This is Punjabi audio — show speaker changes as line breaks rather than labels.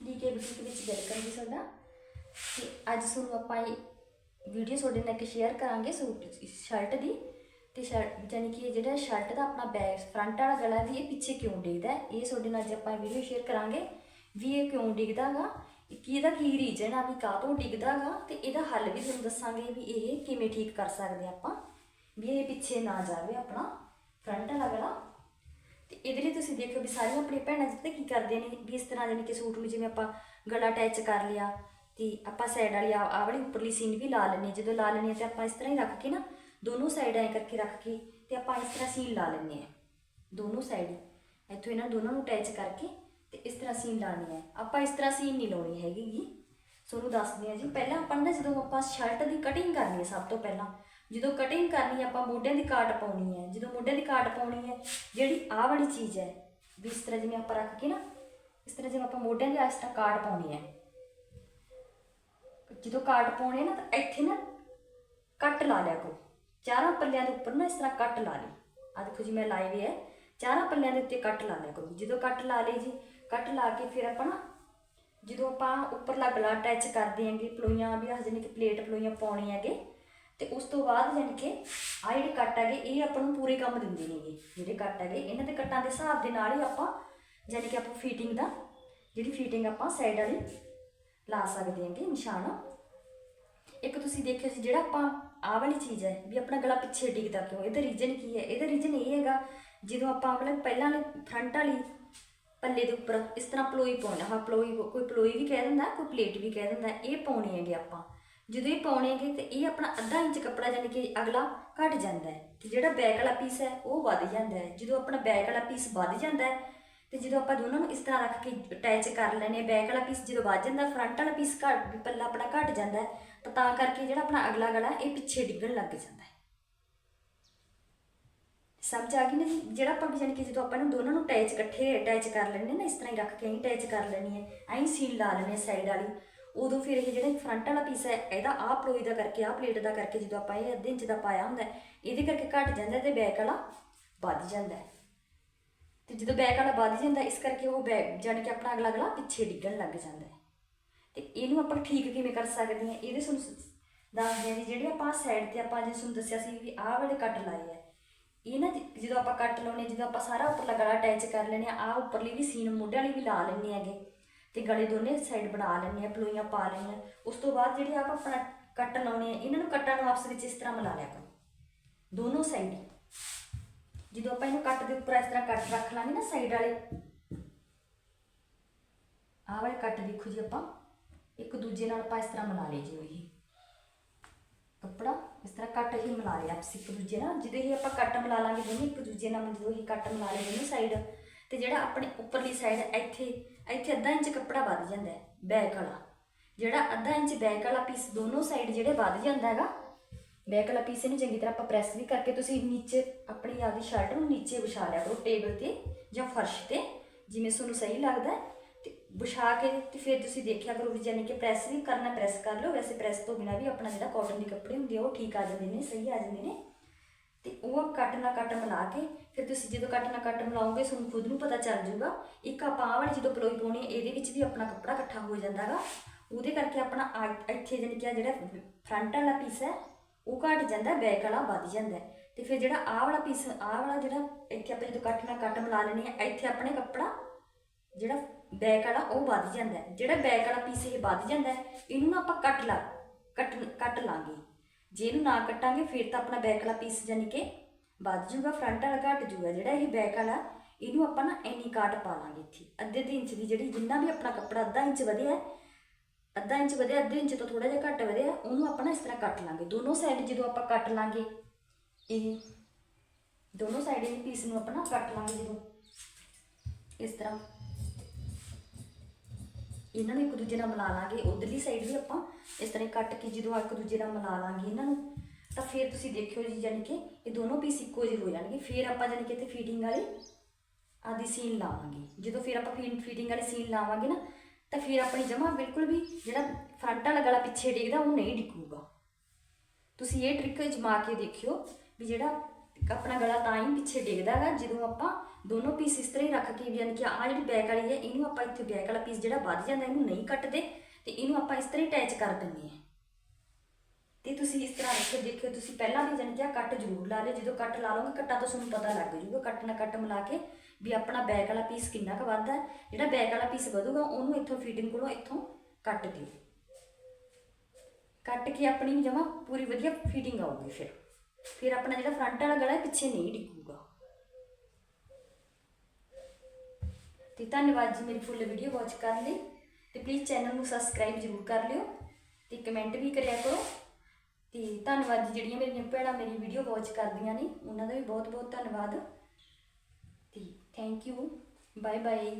ਡੀਕੇ ਬੁਟੀਕ ਵਿੱਚ ਵੈਲਕਮ ਜੀ ਤੁਹਾਡਾ ਤੇ ਅੱਜ ਤੁਹਾਨੂੰ ਆਪਾਂ ਇਹ ਵੀਡੀਓ ਤੁਹਾਡੇ ਨਾਲ ਇੱਕ ਸ਼ੇਅਰ ਕਰਾਂਗੇ ਸੂਟ ਸ਼ਰਟ ਦੀ। ਤੇ ਸ਼ਰਟ ਯਾਨੀ ਕਿ ਜਿਹੜਾ ਸ਼ਰਟ ਦਾ ਆਪਣਾ ਬੈਕ ਫਰੰਟ ਵਾਲਾ ਗਲਾ ਵੀ ਇਹ ਪਿੱਛੇ ਕਿਉਂ ਡਿੱਗਦਾ ਇਹ ਤੁਹਾਡੇ ਨਾਲ ਅੱਜ ਆਪਾਂ ਵੀਡੀਓ ਸ਼ੇਅਰ ਕਰਾਂਗੇ ਵੀ ਇਹ ਕਿਉਂ ਡਿੱਗਦਾਗਾ ਕੀ ਇਹਦਾ ਕੀ ਰੀਜਨ ਆ, ਵੀ ਕਾਹਤੋਂ ਡਿੱਗਦਾਗਾ, ਤੇ ਇਹਦਾ ਹੱਲ ਵੀ ਤੁਹਾਨੂੰ ਦੱਸਾਂਗੇ ਵੀ ਇਹ ਕਿਵੇਂ ਠੀਕ ਕਰ ਸਕਦੇ ਆਪਾਂ, ਵੀ ਇਹ ਪਿੱਛੇ ਨਾ ਜਾਵੇ ਆਪਣਾ ਫਰੰਟ ਵਾਲਾ ਗਲਾ। ਤੇ ਇਹਦੇ ਲਈ ਤੁਸੀਂ ਦੇਖੋ ਵੀ ਸਾਰੀਆਂ ਆਪਣੀਆਂ ਭੈਣਾਂ ਜਿੱਤੇ ਕੀ ਕਰਦੇ ਨੇ, ਵੀ ਇਸ ਤਰ੍ਹਾਂ ਜਾਨੀ ਕਿ ਸੂਟ ਨੂੰ ਜਿਵੇਂ ਆਪਾਂ ਗਲਾ ਅਟੈਚ ਕਰ ਲਿਆ ਤੇ ਆਪਾਂ ਸਾਈਡ ਵਾਲੀ ਆ, ਆਹ ਵਾਲੀ ਉੱਪਰਲੀ ਸੀਨ ਵੀ ਲਾ ਲੈਂਦੇ ਹਾਂ। ਜਦੋਂ ਲਾ ਲੈਂਦੇ ਹਾਂ ਤੇ ਆਪਾਂ ਇਸ ਤਰ੍ਹਾਂ ਹੀ ਰੱਖ ਕੇ ਨਾ ਦੋਨੋਂ ਸਾਈਡ ਐ ਕਰਕੇ ਰੱਖ ਕੇ ਤੇ ਆਪਾਂ ਇਸ ਤਰ੍ਹਾਂ ਸੀਨ ਲਾ ਲੈਂਦੇ ਹਾਂ। ਦੋਨੋਂ ਸਾਈਡ ਇੱਥੋਂ ਇਹਨਾਂ ਦੋਨਾਂ ਨੂੰ ਅਟੈਚ ਕਰਕੇ ਤੇ ਇਸ ਤਰ੍ਹਾਂ ਸੀਨ ਲਾਣੀ ਹੈ। ਆਪਾਂ ਇਸ ਤਰ੍ਹਾਂ ਸੀਨ ਨਹੀਂ ਲਾਉਣੀ ਹੈਗੀ ਗੀ। ਤੁਹਾਨੂੰ ਦੱਸਦੇ ਹਾਂ ਜੀ, ਪਹਿਲਾਂ ਆਪਾਂ ਨਾ ਜਦੋਂ ਆਪਾਂ ਸ਼ਰਟ ਦੀ ਕਟਿੰਗ ਕਰਨੀ ਹੈ ਸਭ ਤੋਂ ਪਹਿਲਾਂ ਜਦੋਂ ਕਟਿੰਗ ਕਰਨੀ ਹੈ, ਆਪਾਂ ਮੋਢਿਆਂ ਦੀ ਕਾਟ ਪਾਉਣੀ ਹੈ। ਜਦੋਂ ਮੋਢਿਆਂ ਦੀ ਕਾਟ ਪਾਉਣੀ ਹੈ, ਜਿਹੜੀ ਆਹ ਵਾਲੀ ਚੀਜ਼ ਹੈ, ਵੀ ਇਸ ਤਰ੍ਹਾਂ ਜਿਵੇਂ ਆਪਾਂ ਰੱਖ ਕੇ ਨਾ, ਇਸ ਤਰ੍ਹਾਂ ਜਿਵੇਂ ਆਪਾਂ ਮੋਢਿਆਂ ਦੀ ਇਸ ਤਰ੍ਹਾਂ ਕਾਟ ਪਾਉਣੀ ਹੈ। ਜਦੋਂ ਕਾਟ ਪਾਉਣੀ ਹੈ ਨਾ, ਤਾਂ ਇੱਥੇ ਨਾ ਕੱਟ ਲਾ ਲਿਆ ਕਰੋ। ਚਾਰਾਂ ਪੱਲਿਆਂ ਦੇ ਉੱਪਰ ਨਾ ਇਸ ਤਰ੍ਹਾਂ ਕੱਟ ਲਾ ਲਈ ਆ ਦੇਖੋ ਜੀ, ਮੈਂ ਲਾਈ ਵੀ ਹੈ। ਚਾਰਾਂ ਪੱਲਿਆਂ ਦੇ ਉੱਤੇ ਕੱਟ ਲਾ ਲਿਆ ਕਰੋ ਜਦੋਂ ਕੱਟ ਲਾ ਲਈ ਜੀ, ਕੱਟ ਲਾ ਕੇ ਫਿਰ ਆਪਾਂ ਨਾ, ਜਦੋਂ ਆਪਾਂ ਉੱਪਰਲਾ ਗਲਾ ਅਟੈਚ ਕਰਦੇ ਆਂਗੇ ਪਲੋਈਆਂ ਵੀ ਹਜੇ ਕਿ ਪਲੇਟ ਪਲੋਈਆਂ ਪਾਉਣੀ ਹੈਗੇ ਤੇ ਉਸ ਤੋਂ ਬਾਅਦ ਜਾਣੀ ਕਿ ਆ ਜਿਹੜੇ ਕੱਟ ਹੈਗੇ, ਇਹ ਆਪਾਂ ਨੂੰ ਪੂਰੇ ਕੰਮ ਦਿੰਦੇ ਨੇਗੇ। ਜਿਹੜੇ ਕੱਟ ਹੈਗੇ, ਇਹਨਾਂ ਦੇ ਕੱਟਾਂ ਦੇ ਹਿਸਾਬ ਦੇ ਨਾਲ ਹੀ ਆਪਾਂ ਜਾਣੀ ਕਿ ਆਪਾਂ ਫੀਟਿੰਗ ਦਾ, ਜਿਹੜੀ ਫੀਟਿੰਗ ਆਪਾਂ ਸਾਈਡ ਵਾਲੀ ਲਾ ਸਕਦੇ ਹਾਂਗੇ, ਨਿਸ਼ਾਨ। ਇੱਕ ਤੁਸੀਂ ਦੇਖਿਓ ਜੀ ਜਿਹੜਾ ਆਪਾਂ ਆਹ ਵਾਲੀ ਚੀਜ਼ ਹੈ, ਵੀ ਆਪਣਾ ਗਲਾ ਪਿੱਛੇ ਡਿੱਗਦਾ ਕਿਉਂ? ਇਹਦਾ ਰੀਜਨ ਕੀ ਹੈ? ਇਹਦਾ ਰੀਜਨ ਇਹ ਹੈਗਾ, ਜਦੋਂ ਆਪਾਂ ਮਤਲਬ ਪਹਿਲਾਂ ਵਾਲੀ ਫਰੰਟ ਵਾਲੀ ਪੱਲੇ ਦੇ ਉੱਪਰ ਇਸ ਤਰ੍ਹਾਂ ਪਲੋਈ ਪਾਉਣਾ ਹਾਂ ਪਲੋਈ ਕੋਈ ਪਲੋਈ ਵੀ ਕਹਿ ਦਿੰਦਾ, ਕੋਈ ਪਲੇਟ ਵੀ ਕਹਿ ਦਿੰਦਾ, ਇਹ ਪਾਉਣੇ ਹੈਗੇ ਆਪਾਂ। ਜਦੋਂ ਇਹ ਪਾਉਣੇ ਹੈਗੇ ਤੇ ਇਹ ਆਪਣਾ ਅੱਧਾ ਇੰਚ ਕੱਪੜਾ ਯਾਨੀ ਕਿ ਅਗਲਾ ਘਟ ਜਾਂਦਾ ਹੈ ਤੇ ਜਿਹੜਾ ਬੈਕ ਵਾਲਾ ਪੀਸ ਹੈ ਉਹ ਵੱਧ ਜਾਂਦਾ ਹੈ। ਜਦੋਂ ਆਪਣਾ ਬੈਕ ਵਾਲਾ ਪੀਸ ਵੱਧ ਜਾਂਦਾ ਹੈ ਤੇ ਜਦੋਂ ਆਪਾਂ ਦੋਨਾਂ ਨੂੰ ਇਸ ਤਰ੍ਹਾਂ ਰੱਖ ਕੇ ਅਟੈਚ ਕਰ ਲੈਨੇ ਬੈਕ ਵਾਲਾ ਪੀਸ ਜਦੋਂ ਵੱਧ ਜਾਂਦਾ ਫਰੰਟ ਵਾਲਾ ਪੀਸ ਘਟ ਪੱਲਾ ਆਪਣਾ ਘਟ ਜਾਂਦਾ ਹੈ, ਤਾਂ ਤਾਂ ਕਰਕੇ ਜਿਹੜਾ ਆਪਣਾ ਅਗਲਾ ਗਲਾ ਇਹ ਪਿੱਛੇ ਡਿੱਗਣ ਲੱਗ ਜਾਂਦਾ ਹੈ। ਸਮਝ ਆ ਗਈ ਨਾ ਜਿਹੜਾ ਆਪਾਂ ਵੀ ਜਾਣੀ ਕਿ ਜਦੋਂ ਆਪਾਂ ਨੂੰ ਦੋਨਾਂ ਨੂੰ ਅਟੈਚ ਇਕੱਠੇ ਅਟੈਚ ਕਰ ਲੈਣੇ ਨਾ, ਇਸ ਤਰ੍ਹਾਂ ਹੀ ਰੱਖ ਕੇ ਐਂ ਅਟੈਚ ਕਰ ਲੈਣੀ ਹੈ। ਐਂ ਸੀਲ ਲਾ ਲੈਣੀ ਸਾਈਡ ਵਾਲੀ। ਉਦੋਂ ਫਿਰ ਇਹ ਜਿਹੜਾ ਫਰੰਟ ਵਾਲਾ ਪੀਸ ਹੈ, ਇਹਦਾ ਆਹ ਪਲੋਈ ਦਾ ਕਰਕੇ, ਆਹ ਪਲੇਟ ਦਾ ਕਰਕੇ ਜਦੋਂ ਆਪਾਂ ਇਹ ਅੱਧੇ ਇੰਚ ਦਾ ਪਾਇਆ ਹੁੰਦਾ ਇਹਦੇ ਕਰਕੇ ਘਟ ਜਾਂਦਾ ਤੇ ਬੈਕ ਵਾਲਾ ਵੱਧ ਜਾਂਦਾ ਹੈ। ਤੇ ਜਦੋਂ ਬੈਕ ਵਾਲਾ ਵੱਧ ਜਾਂਦਾ ਇਸ ਕਰਕੇ ਉਹ ਬੈਕ ਜਾਣੀ ਕਿ ਆਪਣਾ ਅਗਲਾ ਅਗਲਾ ਪਿੱਛੇ ਡਿੱਗਣ ਲੱਗ ਜਾਂਦਾ ਹੈ। ਤੇ ਇਹਨੂੰ ਆਪਾਂ ਠੀਕ ਕਿਵੇਂ ਕਰ ਸਕਦੇ ਹਾਂ? ਇਹਦੇ ਤੁਹਾਨੂੰ ਦੱਸਦੇ ਹਾਂ ਜੀ ਜਿਹੜੇ ਆਪਾਂ ਸਾਈਡ ਤੇ ਆਪਾਂ ਜੇ ਤੁਹਾਨੂੰ ਦੱਸਿਆ ਸੀ ਵੀ ਆਹ ਵਾਲੇ ਕੱਟ ਲਾਏ ਆ ਇਹ ਨਾ ਜਦੋਂ ਆਪਾਂ ਕੱਟ ਲਾਉਣੇ ਜਦੋਂ ਆਪਾਂ ਸਾਰਾ ਉੱਪਰਲਾ ਗਲਾ ਅਟੈਚ ਕਰ ਲੈਣੇ ਆ ਆਹ ਉੱਪਰਲੀ ਵੀ ਸੀਨ ਮੋਢੇ ਵਾਲੀ ਵੀ ਲਾ ਲੈਣੇ ਹੈਗੇ। ਤੇ ਗਲੇ ਦੋਨੇ ਸਾਈਡ ਬਣਾ ਲੈਣੇ ਆ ਪਲੋਈਆਂ ਪਾ ਲੈਣੀਆਂ ਉਸ ਤੋਂ ਬਾਅਦ ਜਿਹੜੇ ਆਪਾਂ ਆਪਣਾ ਕੱਟ ਲਾਉਣੇ ਆ, ਇਹਨਾਂ ਨੂੰ ਕੱਟਾਂ ਨੂੰ ਆਪਸ ਵਿੱਚ ਇਸ ਤਰ੍ਹਾਂ ਮਿਲਾ ਲਿਆ ਕਰੋ। ਦੋਨੋਂ ਸਾਈਡ ਜਦੋਂ ਆਪਾਂ ਇਹਨੂੰ ਕੱਟ ਦੇ ਉੱਪਰ ਇਸ ਤਰ੍ਹਾਂ ਕੱਟ ਰੱਖ ਲਾਂਗੇ ਨਾ ਸਾਈਡ ਵਾਲੇ। ਆਹ ਵਾਲੇ ਕੱਟ ਦੇਖੋ ਜੀ ਆਪਾਂ। ਇੱਕ ਦੂਜੇ ਨਾਲ ਆਪਾਂ ਇਸ ਤਰ੍ਹਾਂ ਮਿਲਾ ਲਏ ਜੀ ਉਹੀ। ਕੱਪੜਾ ਇਸ ਤਰ੍ਹਾਂ ਕੱਟ ਹੀ ਮਿਲਾ ਲਿਆ ਆਪਸ ਇੱਕ ਦੂਜੇ ਨਾਲ। ਜਦੋਂ ਇਹ ਆਪਾਂ ਕੱਟ ਮਿਲਾ ਲਾਂਗੇ ਦੋਨੇ, ਇੱਕ ਦੂਜੇ ਨਾਲ ਜਦੋਂ ਇਹ ਕੱਟ ਮਿਲਾ ਲਏ ਦੋਨੋਂ ਸਾਈਡ ਤੇ ਜਿਹੜਾ ਆਪਣੇ ਉੱਪਰਲੀ ਸਾਈਡ ਇੱਥੇ ਇੱਥੇ ਅੱਧਾ ਇੰਚ ਕੱਪੜਾ ਵੱਧ ਜਾਂਦਾ ਹੈ ਬੈਕ ਵਾਲਾ। ਜਿਹੜਾ ਅੱਧਾ ਇੰਚ ਬੈਕ ਵਾਲਾ ਪੀਸ ਦੋਨੋਂ ਸਾਈਡ ਜਿਹੜੇ ਵੱਧ ਜਾਂਦਾ ਹੈਗਾ ਬੈਕ ਵਾਲਾ ਪੀਸ ਇਹਨੂੰ ਚੰਗੀ ਤਰ੍ਹਾਂ ਆਪਾਂ ਪ੍ਰੈਸ ਵੀ ਕਰਕੇ ਤੁਸੀਂ ਨੀਚੇ ਆਪਣੀ ਆਪਦੀ ਸ਼ਰਟ ਨੂੰ ਨੀਚੇ ਵਿਛਾ ਲਿਆ ਕਰੋ ਟੇਬਲ ਤੇ ਜਾਂ ਫਰਸ਼ ਤੇ, ਜਿਵੇਂ ਤੁਹਾਨੂੰ ਸਹੀ ਲੱਗਦਾ ਹੈ। ਤੇ ਵਿਛਾ ਕੇ ਤੇ ਫਿਰ ਤੁਸੀਂ ਦੇਖਿਆ ਕਰੋ ਵੀ ਜਾਨੀ ਕਿ ਪ੍ਰੈਸ ਵੀ ਕਰਨਾ ਪ੍ਰੈਸ ਕਰ ਲਓ। ਵੈਸੇ ਪ੍ਰੈਸ ਤੋਂ ਬਿਨਾ ਵੀ ਆਪਣਾ ਜਿਹੜਾ ਕਾਟਨ ਦੇ ਕੱਪੜੇ ਹੁੰਦੇ ਆ, ਉਹ ਠੀਕ ਆ ਜਾਂਦੇ ਨੇ, ਸਹੀ ਆ ਜਾਂਦੇ ਨੇ। ਉਹ ਕੱਟ ਮਿਲਾ ਕੇ ਫਿਰ ਤੁਸੀਂ ਜਦੋਂ ਕੱਟ ਨਾ ਕੱਟ ਮਿਲਾਓਗੇ ਤੁਹਾਨੂੰ ਖੁਦ ਨੂੰ ਪਤਾ ਚੱਲ ਜਾਊਗਾ ਇੱਕ ਆਪਾਂ ਆਹ ਵਾਲੀ ਜਦੋਂ ਪਲੋਈ ਪਾਉਣੀ ਹੈ ਇਹਦੇ ਵਿੱਚ ਵੀ ਆਪਣਾ ਕੱਪੜਾ ਇਕੱਠਾ ਹੋ ਜਾਂਦਾਗਾ ਉਹਦੇ ਕਰਕੇ ਆਪਣਾ ਆ- ਇੱਥੇ ਜਾਣੀ ਕਿ ਆਹ ਜਿਹੜਾ ਫਰੰਟ ਵਾਲਾ ਪੀਸ ਹੈ ਉਹ ਘਟ ਜਾਂਦਾ ਬੈਕ ਵਾਲਾ ਵੱਧ ਜਾਂਦਾ ਹੈ। ਤੇ ਫਿਰ ਜਿਹੜਾ ਆਹ ਵਾਲਾ ਪੀਸ ਆਹ ਵਾਲਾ ਜਿਹੜਾ ਇੱਥੇ ਆਪਾਂ ਜਦੋਂ ਕੱਟ ਨਾ ਕੱਟ ਮਿਲਾ ਲੈਣੀ ਹੈ ਇੱਥੇ ਆਪਣੇ ਕੱਪੜਾ ਜਿਹੜਾ ਬੈਕ ਵਾਲਾ ਉਹ ਵੱਧ ਜਾਂਦਾ ਹੈ। ਜਿਹੜਾ ਬੈਕ ਵਾਲਾ ਪੀਸ ਇਹ ਵੱਧ ਜਾਂਦਾ ਹੈ, ਇਹਨੂੰ ਨਾ ਆਪਾਂ ਕੱਟ ਲਾ ਕੱਟ ਕੱਟ ਲਾਂਗੇ ਜੇ ਇਹਨੂੰ ਨਾ ਕੱਟਾਂਗੇ ਫਿਰ ਤਾਂ ਆਪਣਾ ਬੈਕ ਵਾਲਾ ਪੀਸ ਜਾਨੀ ਕਿ ਵੱਧ ਜੂਗਾ ਫਰੰਟ ਵਾਲਾ ਘਟ ਜੂਗਾ, ਜਿਹੜਾ ਇਹ ਬੈਕ ਵਾਲਾ, ਇਹਨੂੰ ਆਪਾਂ ਨਾ ਇੰਨੀ ਕਾਟ ਪਾ ਲਾਂਗੇ ਇੱਥੇ। ਅੱਧੇ ਅੱਧੇ ਇੰਚ ਦੀ ਜਿਹੜੀ ਜਿੰਨਾ ਵੀ ਆਪਣਾ ਕੱਪੜਾ ਅੱਧਾ ਇੰਚ ਵਧਿਆ, ਅੱਧਾ ਇੰਚ ਵਧਿਆ, ਅੱਧੇ ਇੰਚ ਤੋਂ ਥੋੜਾ ਜਿਹਾ ਘੱਟ ਵਧਿਆ, ਉਹਨੂੰ ਆਪਾਂ ਨਾ ਇਸ ਤਰ੍ਹਾਂ ਕੱਟ ਲਾਂਗੇ। ਦੋਨੋਂ ਸਾਈਡ ਜਦੋਂ ਆਪਾਂ ਕੱਟ ਲਾਂਗੇ, ਇਹ ਦੋਨੋਂ ਸਾਈਡ ਇਹ ਪੀਸ ਨੂੰ ਆਪਾਂ ਨਾ ਕੱਟ ਲਾਂਗੇ ਜਦੋਂ। ਇਸ ਤਰ੍ਹਾਂ ਇਹਨਾਂ ਨੂੰ ਇੱਕ ਦੂਜੇ ਨਾਲ ਮਿਲਾ ਲਾਂਗੇ। ਉਧਰਲੀ ਸਾਈਡ ਵੀ ਆਪਾਂ ਇਸ ਤਰ੍ਹਾਂ ਹੀ ਕੱਟ ਕੇ ਜਦੋਂ ਇੱਕ ਦੂਜੇ ਨਾਲ ਮਿਲਾ ਲਾਂਗੇ ਇਹਨਾਂ ਨੂੰ ਤਾਂ ਫਿਰ ਤੁਸੀਂ ਦੇਖਿਓ ਜੀ ਜਾਨੀ ਕਿ ਇਹ ਦੋਨੋਂ ਪੀਸ ਇੱਕੋ ਜਿਹੇ ਹੋ ਜਾਣਗੇ। ਫਿਰ ਆਪਾਂ ਜਾਨੀ ਕਿ ਇੱਥੇ ਫੀਡਿੰਗ ਵਾਲੀ ਆਦੀ ਸੀਨ ਲਾਵਾਂਗੇ। ਜਦੋਂ ਫਿਰ ਆਪਾਂ ਫੀਡਿੰਗ ਵਾਲੀ ਸੀਨ ਲਾਵਾਂਗੇ ਨਾ, ਤਾਂ ਫਿਰ ਆਪਣੀ ਜਮਾ ਬਿਲਕੁਲ ਵੀ ਜਿਹੜਾ ਫਰੰਟ ਵਾਲਾ ਗਲਾ ਪਿੱਛੇ ਡਿੱਗਦਾ, ਉਹ ਨਹੀਂ ਡਿੱਗੂਗਾ। ਤੁਸੀਂ ਇਹ ਟ੍ਰਿਕ ਜਮਾ ਕੇ ਦੇਖਿਓ ਵੀ ਜਿਹੜਾ ਆਪਣਾ ਗਲਾ ਤਾਂ ਹੀ ਪਿੱਛੇ ਡਿੱਗਦਾ ਹੈਗਾ, ਜਦੋਂ ਆਪਾਂ ਦੋਨੋਂ ਪੀਸ ਇਸ ਤਰ੍ਹਾਂ ਹੀ ਰੱਖ ਕੇ ਵੀ ਯਾਨੀ ਕਿ ਆਹ ਜਿਹੜੀ ਬੈਕ ਵਾਲੀ ਹੈ, ਇਹਨੂੰ ਆਪਾਂ ਇੱਥੇ ਬੈਕ ਵਾਲਾ ਪੀਸ ਜਿਹੜਾ ਵੱਧ ਜਾਂਦਾ, ਇਹਨੂੰ ਨਹੀਂ ਕੱਟਦੇ, ਤੇ ਇਹਨੂੰ ਆਪਾਂ ਇਸ ਤਰ੍ਹਾਂ ਹੀ ਅਟੈਚ ਕਰ ਦਿੰਦੇ ਹਾਂ। ਤੇ ਤੁਸੀਂ ਇਸ ਤਰ੍ਹਾਂ ਰੱਖੋ ਦੇਖਿਓ, ਤੁਸੀਂ ਪਹਿਲਾਂ ਵੀ ਜਾਣੀ ਕਿ ਆਹ ਕੱਟ ਜ਼ਰੂਰ ਲਾ ਲਿਓ। ਜਦੋਂ ਕੱਟ ਲਾ ਲਓਗੇ, ਕੱਟਾਂ ਤੋਂ ਤੁਹਾਨੂੰ ਪਤਾ ਲੱਗ ਜਾਊਗਾ ਕੱਟ ਨਾਲ ਕੱਟ ਮਿਲਾ ਕੇ ਵੀ ਆਪਣਾ ਬੈਕ ਵਾਲਾ ਪੀਸ ਕਿੰਨਾ ਕੁ ਵੱਧਦਾ ਹੈ। ਜਿਹੜਾ ਬੈਕ ਵਾਲਾ ਪੀਸ ਵਧੂਗਾ, ਉਹਨੂੰ ਇੱਥੋਂ ਫਿਟਿੰਗ ਕੋਲੋਂ ਇੱਥੋਂ ਕੱਟ ਦਿਓ। ਕੱਟ ਕੇ ਆਪਣੀ ਜਮਾ ਪੂਰੀ ਵਧੀਆ ਫਿਟਿੰਗ ਆਊਗੀ ਫਿਰ। ਫਿਰ ਆਪਣਾ ਜਿਹੜਾ ਫਰੰਟ ਵਾਲਾ ਗਲਾ ਹੈ, ਪਿੱਛੇ ਨਹੀਂ ਡਿੱਗੂਗਾ। ਤੇ ਧੰਨਵਾਦ ਜੀ ਮੇਰੀ ਫੁੱਲ ਵੀਡੀਓ ਵਾਚ ਕਰਨ ਲਈ। ਤੇ ਪਲੀਜ਼ ਚੈਨਲ ਨੂੰ ਸਬਸਕ੍ਰਾਈਬ ਜ਼ਰੂਰ ਕਰ ਲਿਓ। ਤੇ ਕਮੈਂਟ ਵੀ ਕਰਿਆ ਕਰੋ। ਤੇ ਧੰਨਵਾਦ ਜੀ ਜਿਹੜੀਆਂ ਮੇਰੀਆਂ ਭੈਣਾਂ ਮੇਰੀ ਵੀਡੀਓ ਵਾਚ ਕਰਦੀਆਂ ਨੇ, ਉਹਨਾਂ ਦਾ ਵੀ ਬਹੁਤ ਬਹੁਤ ਧੰਨਵਾਦ। ਤੇ ਥੈਂਕ ਯੂ ਬਾਏ ਬਾਏ